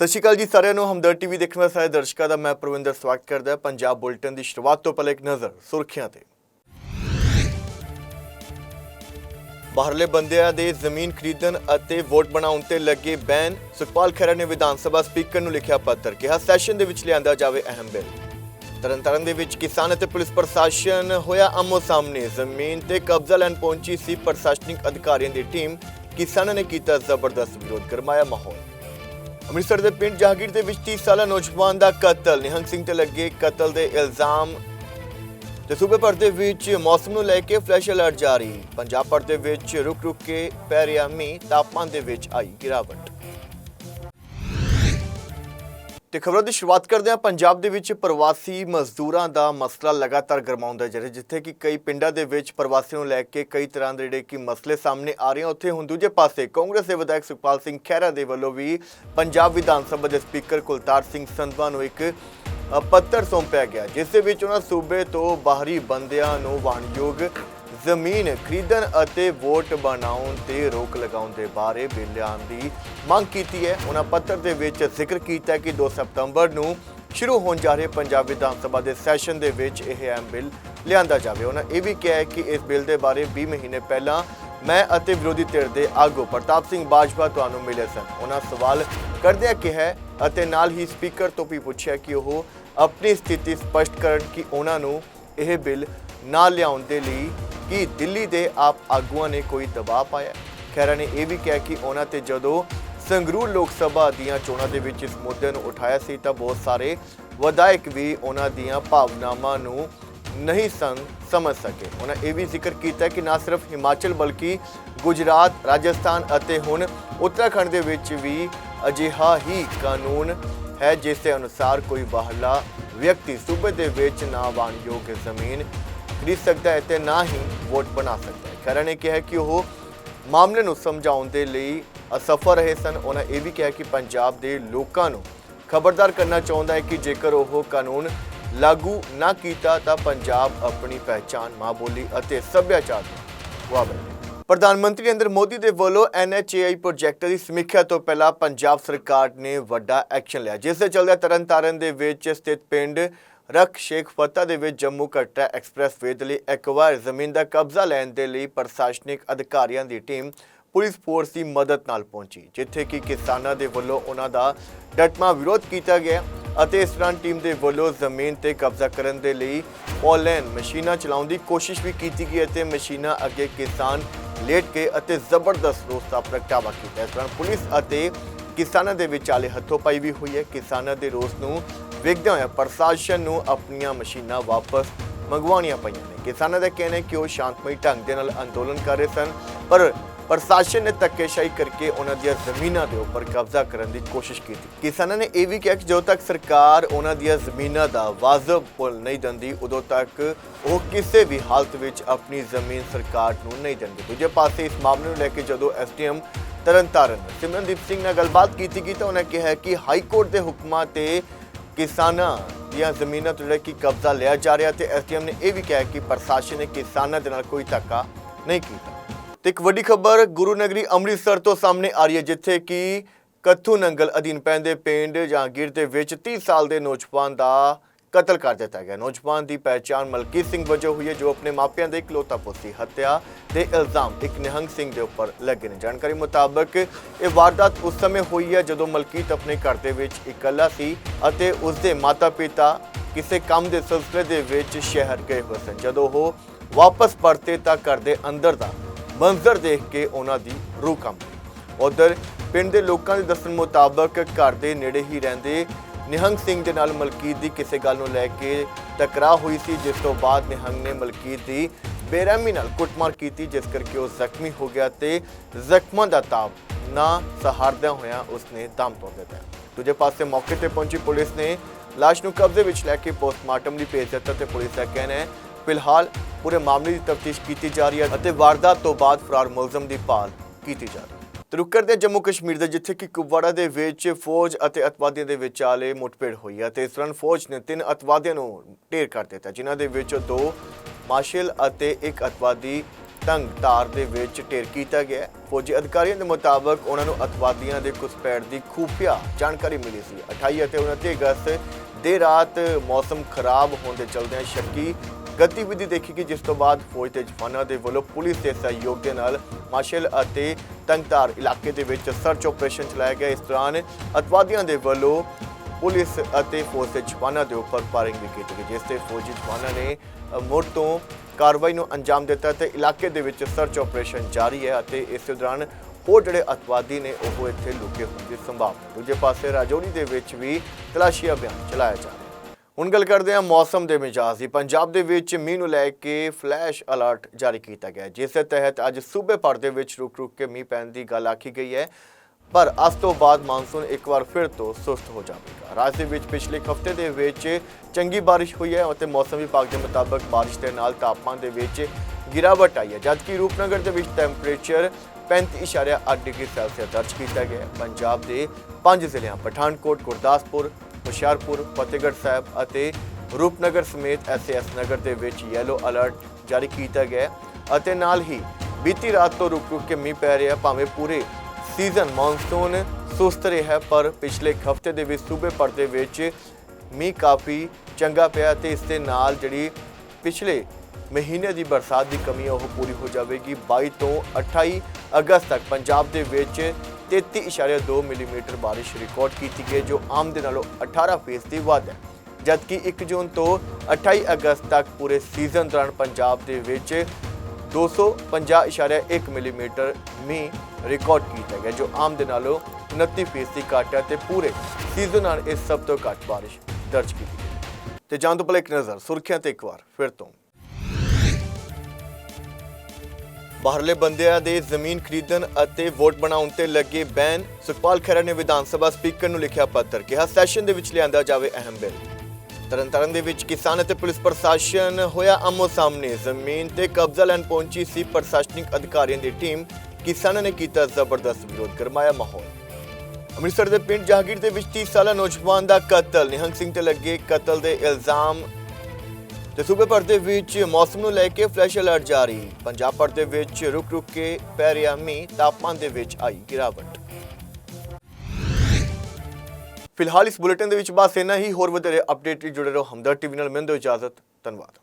ਸਤਿ ਸ਼੍ਰੀ ਅਕਾਲ ਜੀ ਸਾਰਿਆਂ ਨੂੰ ਹਮਦਰ ਟੀਵੀ ਦੇਖਣ ਵਾਲੇ ਸਾਰੇ ਦਰਸ਼ਕਾਂ ਦਾ ਮੈਂ ਪ੍ਰਵਿੰਦਰ ਸਵਾਗਤ ਕਰਦਾ ਪੰਜਾਬ ਬੁਲਟਨ ਦੀ ਸ਼ੁਰੂਆਤ ਤੋਂ ਪਹਿਲਾਂ ਇੱਕ ਨਜ਼ਰ ਸੁਰਖੀਆਂ ਤੇ। ਬਾਹਰਲੇ ਬੰਦਿਆਂ ਦੇ ਜ਼ਮੀਨ ਖਰੀਦਣ ਅਤੇ ਵੋਟ ਬਣਾਉਣ ਤੇ ਲੱਗੇ ਬੈਨ, ਸੁਖਪਾਲ ਖਹਿਰਾ ਨੇ ਵਿਧਾਨ ਸਭਾ ਸਪੀਕਰ ਨੂੰ ਲਿਖਿਆ ਪੱਤਰ ਕਿਹਾ, ਸੈਸ਼ਨ ਦੇ ਵਿੱਚ ਲਿਆਂਦਾ ਜਾਵੇ ਅਹਿਮ ਬਿੱਲ। ਤਰਨਤਾਰਨ ਦੇ ਵਿੱਚ ਕਿਸਾਨ ਅਤੇ ਪੁਲਿਸ ਪ੍ਰਸ਼ਾਸਨ ਹੋਇਆ ਆਮੋ ਸਾਹਮਣੇ। ਜ਼ਮੀਨ ਤੇ ਕਬਜ਼ਾ ਲੈਣ ਪਹੁੰਚੀ ਸੀ ਪ੍ਰਸ਼ਾਸਨਿਕ ਅਧਿਕਾਰੀਆਂ ਦੀ ਟੀਮ। ਕਿਸਾਨਾਂ ਨੇ ਕੀਤਾ ਜ਼ਬਰਦਸਤ ਵਿਰੋਧ, ਗਰਮਾਇਆ ਮਾਹੌਲ। ਅੰਮ੍ਰਿਤਸਰ ਦੇ ਪਿੰਡ ਜਹਾਂਗੀਰ ਦੇ ਵਿੱਚ 30 ਸਾਲਾ ਨੌਜਵਾਨ ਦਾ ਕਤਲ। ਨਿਹੰਗ ਸਿੰਘ ਤੇ ਲੱਗੇ ਕਤਲ ਦੇ ਇਲਜ਼ਾਮ। ਤੇ ਸੂਬੇ ਭਰ ਦੇ ਵਿੱਚ ਮੌਸਮ ਨੂੰ ਲੈ ਕੇ ਫਲੈਸ਼ ਅਲਰਟ ਜਾਰੀ। ਪੰਜਾਬ ਭਰ ਦੇ ਵਿੱਚ ਰੁਕ ਰੁਕ ਕੇ ਪੈ ਰਿਹਾ ਮੀਂਹ। ਤਾਪਮਾਨ ਦੇ ਵਿੱਚ ਆਈ ਗਿਰਾਵਟ। ਤੇ ਖਬਰਾਂ ਦੀ ਸ਼ੁਰੂਆਤ ਕਰਦੇ ਹਾਂ। ਪੰਜਾਬ ਦੇ ਵਿੱਚ ਪ੍ਰਵਾਸੀ ਮਜ਼ਦੂਰਾਂ ਦਾ ਮਸਲਾ ਲਗਾਤਾਰ ਗਰਮਾਉਂਦਾ ਜਾ ਰਿਹਾ ਜਿੱਥੇ ਕਿ ਕਈ ਪਿੰਡਾਂ ਦੇ ਵਿੱਚ ਪ੍ਰਵਾਸੀਆਂ ਨੂੰ ਲੈ ਕੇ ਕਈ ਤਰ੍ਹਾਂ ਦੇ ਜਿਹੜੇ ਕਿ ਮਸਲੇ ਸਾਹਮਣੇ ਆ ਰਹੇ ਹਨ ਉੱਥੇ ਹੁਣ ਦੂਜੇ ਪਾਸੇ ਕਾਂਗਰਸ ਦੇ ਵਿਧਾਇਕ ਸੁਖਪਾਲ ਸਿੰਘ ਖਹਿਰਾ ਦੇ ਵੱਲੋਂ ਵੀ ਪੰਜਾਬ ਵਿਧਾਨ ਸਭਾ ਦੇ ਸਪੀਕਰ ਕੁਲਤਾਰ ਸਿੰਘ ਸੰਧਵਾ ਨੂੰ ਇੱਕ ਪੱਤਰ ਸੌਂਪਿਆ ਗਿਆ, ਜਿਸ ਦੇ ਵਿੱਚ ਉਹਨਾਂ ਸੂਬੇ ਤੋਂ ਬਾਹਰੀ ਬੰਦਿਆਂ ਨੂੰ ਵਾਣਯੋਗ ਜ਼ਮੀਨ ਖਰੀਦਣ ਅਤੇ ਵੋਟ ਬਣਾਉਣ ਤੇ ਰੋਕ ਲਗਾਉਣ ਦੇ ਬਾਰੇ ਬਿੱਲ ਲਿਆਉਣ ਦੀ ਮੰਗ ਕੀਤੀ ਹੈ। ਉਹਨਾਂ ਪੱਤਰ ਦੇ ਵਿੱਚ ਜ਼ਿਕਰ ਕੀਤਾ ਹੈ ਕਿ 2 ਸਤੰਬਰ ਨੂੰ ਸ਼ੁਰੂ ਹੋਣ ਜਾ ਰਹੇ ਪੰਜਾਬ ਵਿਧਾਨ ਸਭਾ ਦੇ ਸੈਸ਼ਨ ਦੇ ਵਿੱਚ ਇਹ ਅਹਿਮ ਬਿੱਲ ਲਿਆਂਦਾ ਜਾਵੇ। ਉਹਨਾਂ ਇਹ ਵੀ ਕਿਹਾ ਹੈ ਕਿ ਇਸ ਬਿੱਲ ਦੇ ਬਾਰੇ 20 ਮਹੀਨੇ ਪਹਿਲਾਂ ਮੈਂ ਅਤੇ ਵਿਰੋਧੀ ਧਿਰ ਦੇ ਆਗੂ ਪ੍ਰਤਾਪ ਸਿੰਘ ਬਾਜਵਾ ਤੁਹਾਨੂੰ ਮਿਲੇ ਸਨ। ਉਹਨਾਂ ਸਵਾਲ ਕਰਦਿਆਂ ਕਿਹਾ ਅਤੇ ਨਾਲ ਹੀ ਸਪੀਕਰ ਤੋਂ ਵੀ ਪੁੱਛਿਆ ਕਿ ਉਹ ਆਪਣੀ ਸਥਿਤੀ ਸਪਸ਼ਟ ਕਰਨ ਕਿ ਉਹਨਾਂ ਨੂੰ ਇਹ ਬਿੱਲ ਨਾ ਲਿਆਉਣ ਦੇ ਲਈ ਕਿ ਦਿੱਲੀ ਦੇ ਆਪ ਆਗੂਆਂ ਨੇ ਕੋਈ ਦਬਾਅ ਪਾਇਆ। ਖੈਰਾ ਨੇ ਇਹ ਵੀ ਕਿਹਾ ਕਿ ਉਹਨਾਂ ਤੇ ਜਦੋਂ ਸੰਗਰੂਰ ਲੋਕ ਸਭਾ ਦੀਆਂ ਚੋਣਾਂ ਦੇ ਵਿੱਚ ਇਸ ਮੁੱਦੇ ਨੂੰ ਉਠਾਇਆ ਸੀ ਤਾਂ ਬਹੁਤ ਸਾਰੇ ਵਿਧਾਇਕ ਵੀ ਉਹਨਾਂ ਦੀਆਂ ਭਾਵਨਾਵਾਂ ਨੂੰ ਨਹੀਂ ਸਨ ਸਮਝ ਸਕੇ। ਉਹਨਾਂ ਇਹ ਵੀ ਜ਼ਿਕਰ ਕੀਤਾ ਕਿ ਨਾ ਸਿਰਫ ਹਿਮਾਚਲ ਬਲਕਿ ਗੁਜਰਾਤ, ਰਾਜਸਥਾਨ ਅਤੇ ਹੁਣ ਉੱਤਰਾਖੰਡ ਦੇ ਵਿੱਚ ਵੀ ਅਜਿਹਾ ਹੀ ਕਾਨੂੰਨ ਹੈ ਜਿਸ ਦੇ ਅਨੁਸਾਰ ਕੋਈ ਬਾਹਰਲਾ ਵਿਅਕਤੀ ਸੂਬੇ ਦੇ ਵਿੱਚ ਨਾ ਵਾਣਯੋਗ ਜ਼ਮੀਨ ਖਰੀਦ ਸਕਦਾ ਹੈ ਤੇ ਨਾ ਹੀ ਵੋਟ ਬਣਾ ਸਕਦਾ ਹੈ। ਖਹਿਰਾ ਨੇ ਕਿਹਾ ਕਿ ਉਹ ਮਾਮਲੇ ਨੂੰ ਸਮਝਾਉਣ ਦੇ ਲਈ ਅਸਫਲ ਰਹੇ ਸਨ। ਉਹਨਾਂ ਇਹ ਵੀ ਕਿਹਾ ਕਿ ਪੰਜਾਬ ਦੇ ਲੋਕਾਂ ਨੂੰ ਖਬਰਦਾਰ ਕਰਨਾ ਚਾਹੁੰਦਾ ਹੈ ਕਿ ਜੇਕਰ ਉਹ ਕਾਨੂੰਨ ਲਾਗੂ ਨਾ ਕੀਤਾ ਤਾਂ ਪੰਜਾਬ ਆਪਣੀ ਪਹਿਚਾਨ ਮਾਂ ਬੋਲੀ ਅਤੇ ਸੱਭਿਆਚਾਰ ਨੂੰ ਗਵਾ ਬੈਠੇ ਪ੍ਰਧਾਨ ਮੰਤਰੀ ਨਰਿੰਦਰ ਮੋਦੀ ਦੇ ਵੱਲੋਂ ਐਨਐਚਏਆਈ ਪ੍ਰੋਜੈਕਟ ਦੀ ਸਮੀਖਿਆ ਤੋਂ ਪਹਿਲਾਂ ਪੰਜਾਬ ਸਰਕਾਰ ਨੇ ਵੱਡਾ ਐਕਸ਼ਨ ਲਿਆ, ਜਿਸ ਦੇ ਚੱਲਦੇ ਤਰਨਤਾਰਨ ਦੇ ਵਿੱਚ ਸਥਿਤ ਪਿੰਡ ਰਖ ਸ਼ੇਖ ਫਤਾ ਦੇ ਵਿੱਚ ਜੰਮੂ ਕਟਰਾ ਐਕਸਪ੍ਰੈਸ ਵੇ ਦੇ ਲਈ ਇੱਕ ਵਾਰ ਜ਼ਮੀਨ ਦਾ ਕਬਜ਼ਾ ਲੈਣ ਦੇ ਲਈ ਪ੍ਰਸ਼ਾਸਨਿਕ ਅਧਿਕਾਰੀਆਂ ਦੀ ਟੀਮ ਪੁਲਿਸ ਫੋਰਸ ਦੀ ਮਦਦ ਨਾਲ ਪਹੁੰਚੀ, ਜਿੱਥੇ ਕਿ ਕਿਸਾਨਾਂ ਦੇ ਵੱਲੋਂ ਉਹਨਾਂ ਦਾ ਡਟਮਾ ਵਿਰੋਧ ਕੀਤਾ ਗਿਆ ਅਤੇ ਇਸ ਦੌਰਾਨ ਟੀਮ ਦੇ ਵੱਲੋਂ ਜ਼ਮੀਨ ਤੇ ਕਬਜ਼ਾ ਕਰਨ ਦੇ ਲਈ ਪੋਲੈਨ ਮਸ਼ੀਨਾਂ ਚਲਾਉਣ ਦੀ ਕੋਸ਼ਿਸ਼ ਵੀ ਕੀਤੀ ਗਈ ਅਤੇ ਮਸ਼ੀਨਾਂ ਅੱਗੇ ਕਿਸਾਨ ਲੇਟ ਕੇ ਅਤੇ ਜ਼ਬਰਦਸਤ ਰੋਸ ਦਾ ਪ੍ਰਗਟਾਵਾ ਕੀਤਾ। ਇਸ ਦੌਰਾਨ ਪੁਲਿਸ ਅਤੇ ਕਿਸਾਨਾਂ ਦੇ ਵਿਚਾਲੇ ਹੱਥੋਂ-ਪਾਈ ਵੀ ਹੋਈ ਹੈ। ਕਿਸਾਨਾਂ ਦੇ ਰੋਸ ਨੂੰ ਵੇਖਦਿਆਂ ਹੋਇਆ ਪ੍ਰਸ਼ਾਸਨ ਨੂੰ ਆਪਣੀਆਂ ਮਸ਼ੀਨਾਂ ਵਾਪਸ ਮੰਗਵਾਉਣੀਆਂ ਪਈਆਂ ਨੇ। ਕਿਸਾਨਾਂ ਦਾ ਕਹਿਣਾ ਹੈ ਕਿ ਉਹ ਸ਼ਾਂਤਮਈ ਢੰਗ ਦੇ ਨਾਲ ਅੰਦੋਲਨ ਕਰ ਰਹੇ ਸਨ, ਪਰ ਪ੍ਰਸ਼ਾਸਨ ਨੇ ਧੱਕੇਸ਼ਾਹੀ ਕਰਕੇ ਉਹਨਾਂ ਦੀਆਂ ਜ਼ਮੀਨਾਂ ਦੇ ਉੱਪਰ ਕਬਜ਼ਾ ਕਰਨ ਦੀ ਕੋਸ਼ਿਸ਼ ਕੀਤੀ। ਕਿਸਾਨਾਂ ਨੇ ਇਹ ਵੀ ਕਿਹਾ ਕਿ ਜਦੋਂ ਤੱਕ ਸਰਕਾਰ ਉਹਨਾਂ ਦੀਆਂ ਜ਼ਮੀਨਾਂ ਦਾ ਵਾਜਬ ਮੁੱਲ ਨਹੀਂ ਦਿੰਦੀ, ਉਦੋਂ ਤੱਕ ਉਹ ਕਿਸੇ ਵੀ ਹਾਲਤ ਵਿੱਚ ਆਪਣੀ ਜ਼ਮੀਨ ਸਰਕਾਰ ਨੂੰ ਨਹੀਂ ਦਿੰਦੇ। ਦੂਜੇ ਪਾਸੇ ਇਸ ਮਾਮਲੇ ਨੂੰ ਲੈ ਕੇ ਜਦੋਂ ਐਸਡੀਐਮ ਤਰਨਤਾਰਨ ਸਿਮਰਨਦੀਪ ਸਿੰਘ ਨਾਲ ਗੱਲਬਾਤ ਕੀਤੀ ਗਈ ਤਾਂ ਉਹਨਾਂ ਕਿਹਾ ਕਿ ਹਾਈ ਕੋਰਟ ਦੇ ਹੁਕਮਾਂ ਤੇ ਕਿਸਾਨਾਂ ਦੀਆਂ ਜ਼ਮੀਨਾਂ ਤੋਂ ਜਿਹੜਾ ਕਿ ਕਬਜ਼ਾ ਲਿਆ ਜਾ ਰਿਹਾ ਤੇ ਐਸਡੀਐਮ ਨੇ ਇਹ ਵੀ ਕਿਹਾ ਕਿ ਪ੍ਰਸ਼ਾਸਨ ਨੇ ਕਿਸਾਨਾਂ ਦੇ ਨਾਲ ਕੋਈ ਧੱਕਾ ਨਹੀਂ ਕੀਤਾ। ਤੇ ਇੱਕ ਵੱਡੀ ਖਬਰ, ਗੁਰੂ ਨਗਰੀ ਅੰਮ੍ਰਿਤਸਰ ਤੋਂ ਸਾਹਮਣੇ ਆ ਰਹੀ ਹੈ, ਜਿੱਥੇ ਕਿ ਕੱਥੂ ਨੰਗਲ ਅਧੀਨ ਪੈਂਦੇ ਪਿੰਡ ਜਹਾਂਗੀਰ ਦੇ ਵਿੱਚ 30 ਸਾਲ ਦੇ ਨੌਜਵਾਨ ਦਾ ਕਤਲ ਕਰ ਦਿੱਤਾ ਗਿਆ। ਨੌਜਵਾਨ ਦੀ ਪਹਿਚਾਣ ਮਲਕੀਤ ਸਿੰਘ ਵਜੋਂ ਹੋਈ ਹੈ, ਜੋ ਆਪਣੇ ਮਾਪਿਆਂ ਦੇ ਇਕਲੌਤਾ ਪੁੱਤ ਸੀ ਹੱਤਿਆ ਦੇ ਇਲਜ਼ਾਮ ਇੱਕ ਨਿਹੰਗ ਸਿੰਘ ਦੇ ਉੱਪਰ ਲੱਗੇ ਨੇ। ਜਾਣਕਾਰੀ ਮੁਤਾਬਕ ਇਹ ਵਾਰਦਾਤ ਉਸ ਸਮੇਂ ਹੋਈ ਹੈ ਜਦੋਂ ਮਲਕੀਤ ਆਪਣੇ ਘਰ ਦੇ ਵਿੱਚ ਇਕੱਲਾ ਸੀ ਅਤੇ ਉਸ ਦੇ ਮਾਤਾ-ਪਿਤਾ ਕਿਸੇ ਕੰਮ ਦੇ ਸਿਲਸਿਲੇ ਦੇ ਵਿੱਚ ਸ਼ਹਿਰ ਗਏ ਹੋਏ ਸਨ। ਜਦੋਂ ਉਹ ਵਾਪਸ ਪਰਤੇ ਤਾਂ ਘਰ ਦੇ ਅੰਦਰ ਦਾ ਮੰਜ਼ਰ ਦੇਖ ਕੇ ਉਹਨਾਂ ਦੀ ਰੂਹ ਕੰਬ ਗਈ। ਉਧਰ ਪਿੰਡ ਦੇ ਲੋਕਾਂ ਦੇ ਦੱਸਣ ਮੁਤਾਬਕ ਘਰ ਦੇ ਨੇੜੇ ਹੀ ਰਹਿੰਦੇ ਨਿਹੰਗ ਸਿੰਘ ਦੇ ਨਾਲ ਮਲਕੀਤ ਦੀ ਕਿਸੇ ਗੱਲ ਨੂੰ ਲੈ ਕੇ ਟਕਰਾਅ ਹੋਈ ਸੀ, ਜਿਸ ਤੋਂ ਬਾਅਦ ਨਿਹੰਗ ਨੇ ਮਲਕੀਤ ਦੀ ਬੇਰਹਿਮੀ ਨਾਲ ਕੁੱਟਮਾਰ ਕੀਤੀ, ਜਿਸ ਕਰਕੇ ਉਹ ਜ਼ਖਮੀ ਹੋ ਗਿਆ ਤੇ ਜ਼ਖਮਾਂ ਦਾ ਤਾਪ ਨਾ ਸਹਾਰਦਿਆਂ ਹੋਇਆ ਉਸਨੇ ਦਮ ਤੋੜ ਦਿੱਤਾ। ਦੂਜੇ ਪਾਸੇ ਮੌਕੇ ਤੇ ਪਹੁੰਚੀ ਪੁਲਿਸ ਨੇ ਲਾਸ਼ ਨੂੰ ਕਬਜ਼ੇ ਵਿੱਚ ਲੈ ਕੇ ਪੋਸਟਮਾਰਟਮ ਲਈ ਭੇਜ ਦਿੱਤਾ ਤੇ ਪੁਲਿਸ ਦਾ ਕਹਿਣਾ ਹੈ, ਫਿਲਹਾਲ ਪੂਰੇ ਮਾਮਲੇ ਦੀ ਤਫਤੀਸ਼ ਕੀਤੀ ਜਾ ਰਹੀ ਹੈ ਅਤੇ ਵਾਰਦਾਤ ਤੋਂ ਬਾਅਦ ਫਰਾਰ ਮੁਲਜ਼ਮ ਦੀ ਭਾਲ ਕੀਤੀ ਜਾ ਰਹੀ ਹੈ। ਤਰੁਕਰ ਦੇ ਜੰਮੂ ਕਸ਼ਮੀਰ ਦੇ ਜਿੱਥੇ ਕਿ ਕੁਪਵਾੜਾ ਦੇ ਵਿੱਚ ਫੌਜ ਅਤੇ ਅਤਵਾਦੀਆਂ ਦੇ ਵਿਚਾਲੇ ਮੁੱਠਭੇੜ ਹੋਈ ਹੈ ਤੇ ਇਸ ਦੌਰਾਨ ਫੌਜ ਨੇ ਤਿੰਨ ਅਤਵਾਦੀਆਂ ਨੂੰ ਢੇਰ ਕਰ ਦਿੱਤਾ, ਜਿਨ੍ਹਾਂ ਦੇ ਵਿੱਚ ਦੋ ਮਾਰਸ਼ਲ ਅਤੇ ਇੱਕ ਅਤਵਾਦੀ ਤੰਗ ਧਾਰ ਦੇ ਵਿੱਚ ਢੇਰ ਕੀਤਾ ਗਿਆ ਫੌਜੀ ਅਧਿਕਾਰੀਆਂ ਦੇ ਮੁਤਾਬਕ ਉਹਨਾਂ ਨੂੰ ਅਤਵਾਦੀਆਂ ਦੇ ਘੁਸਪੈਠ ਦੀ ਖੂਫੀਆ ਜਾਣਕਾਰੀ ਮਿਲੀ ਸੀ। 28 ਅਤੇ 29 ਅਗਸਤ ਦੇ ਰਾਤ ਮੌਸਮ ਖਰਾਬ ਹੋਣ ਦੇ ਚਲਦਿਆਂ ਸ਼ੱਕੀ ਗਤੀਵਿਧੀ ਦੇਖੀ ਗਈ ਜਿਸ ਤੋਂ ਬਾਅਦ ਫੌਜ ਤੇ ਜਵਾਨਾਂ ਦੇ ਵੱਲੋਂ ਪੁਲਿਸ ਦੇ ਸਹਿਯੋਗ ਦੇ ਨਾਲ ਮਾਸ਼ਲ ਅਤੇ ਤੰਗਧਾਰ ਇਲਾਕੇ ਦੇ ਵਿੱਚ ਸਰਚ ਆਪਰੇਸ਼ਨ ਚਲਾਇਆ ਗਿਆ। ਇਸ ਦੌਰਾਨ ਅਤਵਾਦੀਆਂ ਦੇ ਵੱਲੋਂ ਪੁਲਿਸ ਅਤੇ ਫੌਜ ਦੇ ਜਵਾਨਾਂ ਦੇ ਉੱਪਰ ਫਾਇਰਿੰਗ ਵੀ ਕੀਤੀ ਗਈ, ਜਿਸ ਤੇ ਫੌਜੀ ਜਵਾਨਾਂ ਨੇ ਮੁੜ ਤੋਂ ਕਾਰਵਾਈ ਨੂੰ ਅੰਜਾਮ ਦਿੱਤਾ ਤੇ ਇਲਾਕੇ ਦੇ ਵਿੱਚ ਸਰਚ ਆਪਰੇਸ਼ਨ ਜਾਰੀ ਹੈ ਅਤੇ ਇਸ ਦੌਰਾਨ ਹੋਰ ਜਿਹੜੇ ਅਤਵਾਦੀ ਨੇ, ਉਹ ਇੱਥੇ ਲੁਕੇ ਹੋਣ ਦੀ ਸੰਭਾਵਨਾ ਦੂਜੇ ਪਾਸੇ ਰਾਜੌਰੀ ਦੇ ਵਿੱਚ ਵੀ ਤਲਾਸ਼ੀ ਅਭਿਆਨ ਚਲਾਇਆ ਜਾ ਰਿਹਾ ਹੁਣ ਗੱਲ ਕਰਦੇ ਹਾਂ ਮੌਸਮ ਦੇ ਮਿਜਾਜ਼ ਦੀ। ਪੰਜਾਬ ਦੇ ਵਿੱਚ ਮੀਂਹ ਨੂੰ ਲੈ ਕੇ ਫਲੈਸ਼ ਅਲਰਟ ਜਾਰੀ ਕੀਤਾ ਗਿਆ ਜਿਸ ਦੇ ਤਹਿਤ ਅੱਜ ਸੂਬੇ ਭਰ ਦੇ ਵਿੱਚ ਰੁਕ-ਰੁਕ ਕੇ ਮੀਂਹ ਪੈਣ ਦੀ ਗੱਲ ਆਖੀ ਗਈ ਹੈ। ਪਰ ਅੱਜ ਤੋਂ ਬਾਅਦ ਮਾਨਸੂਨ ਇੱਕ ਵਾਰ ਫਿਰ ਤੋਂ ਸੁਸਤ ਹੋ ਜਾਵੇਗਾ। ਰਾਜ ਦੇ ਵਿੱਚ ਪਿਛਲੇ ਹਫ਼ਤੇ ਦੇ ਵਿੱਚ ਚੰਗੀ ਬਾਰਿਸ਼ ਹੋਈ ਹੈ ਅਤੇ ਮੌਸਮ ਵਿਭਾਗ ਦੇ ਮੁਤਾਬਕ ਬਾਰਿਸ਼ ਦੇ ਨਾਲ ਤਾਪਮਾਨ ਦੇ ਵਿੱਚ ਗਿਰਾਵਟ ਆਈ ਹੈ, ਜਦਕਿ ਰੂਪਨਗਰ ਦੇ ਵਿੱਚ ਟੈਂਪਰੇਚਰ 35.8 ਡਿਗਰੀ ਸੈਲਸੀਅਸ ਦਰਜ ਕੀਤਾ ਗਿਆ ਹੈ। ਪੰਜਾਬ ਦੇ ਪੰਜ ਜ਼ਿਲ੍ਹਿਆਂ, ਪਠਾਨਕੋਟ, ਗੁਰਦਾਸਪੁਰ ਹੁਸ਼ਿਆਰਪੁਰ, ਫਤਿਹਗੜ੍ਹ ਸਾਹਿਬ ਅਤੇ ਰੂਪਨਗਰ ਸਮੇਤ ਐਸਐਸ ਨਗਰ ਦੇ ਵਿੱਚ ਯੈਲੋ ਅਲਰਟ ਜਾਰੀ ਕੀਤਾ ਗਿਆ ਅਤੇ ਨਾਲ ਹੀ ਬੀਤੀ ਰਾਤ ਤੋਂ ਰੁਕ ਰੁਕ ਕੇ ਮੀਂਹ ਪੈ ਰਿਹਾ ਭਾਵੇਂ ਪੂਰੇ ਸੀਜ਼ਨ ਮੌਨਸੂਨ ਸੁਸਤ ਰਿਹਾ ਪਰ ਪਿਛਲੇ ਹਫ਼ਤੇ ਦੇ ਵਿੱਚ ਸੂਬੇ ਭਰ ਦੇ ਵਿੱਚ ਮੀਂਹ ਕਾਫੀ ਚੰਗਾ ਪਿਆ ਤੇ ਇਸ ਦੇ ਨਾਲ ਜਿਹੜੀ ਪਿਛਲੇ ਮਹੀਨੇ ਦੀ ਬਰਸਾਤ ਦੀ ਕਮੀ ਹੈ, ਉਹ ਪੂਰੀ ਹੋ ਜਾਵੇਗੀ। 22 ਤੋਂ 28 ਅਗਸਤ ਤੱਕ ਪੰਜਾਬ ਦੇ ਵਿੱਚ 33.2 ਮਿਲੀਮੀਟਰ ਬਾਰਿਸ਼ ਰਿਕਾਰਡ ਕੀਤੀ ਗਈ ਹੈ, ਜੋ ਆਮ ਦੇ ਨਾਲੋਂ 18% ਵੱਧ ਹੈ। ਜਦਕਿ 1 ਜੂਨ ਤੋਂ 28 ਅਗਸਤ ਤੱਕ ਪੂਰੇ ਸੀਜ਼ਨ ਦੌਰਾਨ ਪੰਜਾਬ ਦੇ ਵਿੱਚ 250.1 ਮਿਲੀਮੀਟਰ ਮੀਂਹ ਰਿਕਾਰਡ ਕੀਤਾ ਗਿਆ ਜੋ ਆਮ ਦੇ ਨਾਲੋਂ 29% ਘੱਟ ਹੈ ਤੇ ਪੂਰੇ ਸੀਜ਼ਨ ਨਾਲ ਇਹ ਸਭ ਤੋਂ ਘੱਟ ਬਾਰਿਸ਼ ਦਰਜ ਕੀਤੀ ਗਈ। ਤੇ ਜਾਣ ਤੋਂ ਪਹਿਲਾਂ ਇੱਕ ਨਜ਼ਰ ਸੁਰਖੀਆਂ ਤੇ ਇੱਕ ਵਾਰ ਫਿਰ ਤੋਂ। ਬਾਹਰਲੇ ਬੰਦਿਆਂ ਦੇ ਜ਼ਮੀਨ ਖਰੀਦਣ ਅਤੇ ਵੋਟ ਬਣਾਉਣ ਤੇ ਲੱਗੇ ਬੈਨ, ਸੁਖਪਾਲ ਖਹਿਰਾ ਨੇ ਵਿਧਾਨ ਸਭਾ ਸਪੀਕਰ ਨੂੰ ਲਿਖਿਆ ਪੱਤਰ ਕਿਹਾ ਸੈਸ਼ਨ ਦੇ ਵਿੱਚ ਲਿਆਂਦਾ ਜਾਵੇ ਅਹਿਮ ਬਿੱਲ। ਤਰਨਤਾਰਨ ਦੇ ਵਿੱਚ ਕਿਸਾਨ ਅਤੇ ਪੁਲਿਸ ਪ੍ਰਸ਼ਾਸਨ ਹੋਇਆ ਆਮੋ ਸਾਹਮਣੇ। ਜ਼ਮੀਨ ਤੇ ਕਬਜ਼ਾ ਲੈਣ ਪਹੁੰਚੀ ਸੀ ਪ੍ਰਸ਼ਾਸਨਿਕ ਅਧਿਕਾਰੀਆਂ ਦੀ ਟੀਮ। ਕਿਸਾਨਾਂ ਨੇ ਕੀਤਾ ਜ਼ਬਰਦਸਤ ਵਿਰੋਧ ਕਰਮਾਇਆ ਮਾਹੌਲ। ਅੰਮ੍ਰਿਤਸਰ ਦੇ ਪਿੰਡ ਜਹਾਂਗੀਰ ਦੇ ਵਿੱਚ 30 ਸਾਲਾ ਨੌਜਵਾਨ ਦਾ ਕਤਲ। ਨਿਹੰਗ ਸਿੰਘ ਤੇ ਲੱਗੇ ਕਤਲ ਦੇ ਇਲਜ਼ਾਮ ਤੇ ਸੂਬੇ ਭਰ ਦੇ ਵਿੱਚ ਮੌਸਮ ਨੂੰ ਲੈ ਕੇ ਫਲੈਸ਼ ਅਲਰਟ ਜਾਰੀ। ਪੰਜਾਬ ਭਰ ਦੇ ਵਿੱਚ ਰੁਕ ਰੁਕ ਕੇ ਪੈ ਰਿਹਾ ਮੀਂਹ, ਤਾਪਮਾਨ ਦੇ ਵਿੱਚ ਆਈ ਗਿਰਾਵਟ। ਫਿਲਹਾਲ ਇਸ ਬੁਲੇਟਿਨ ਦੇ ਵਿੱਚ ਬਸ ਇੰਨਾ ਹੀ। ਹੋਰ ਵਧੇਰੇ ਅਪਡੇਟ ਲਈ ਜੁੜੇ ਰਹੋ ਹਮਦਰ ਟੀਵੀ ਨਾਲ। ਮਿਲਦੇ ਹੋ ਇਜਾਜ਼ਤ। ਧੰਨਵਾਦ।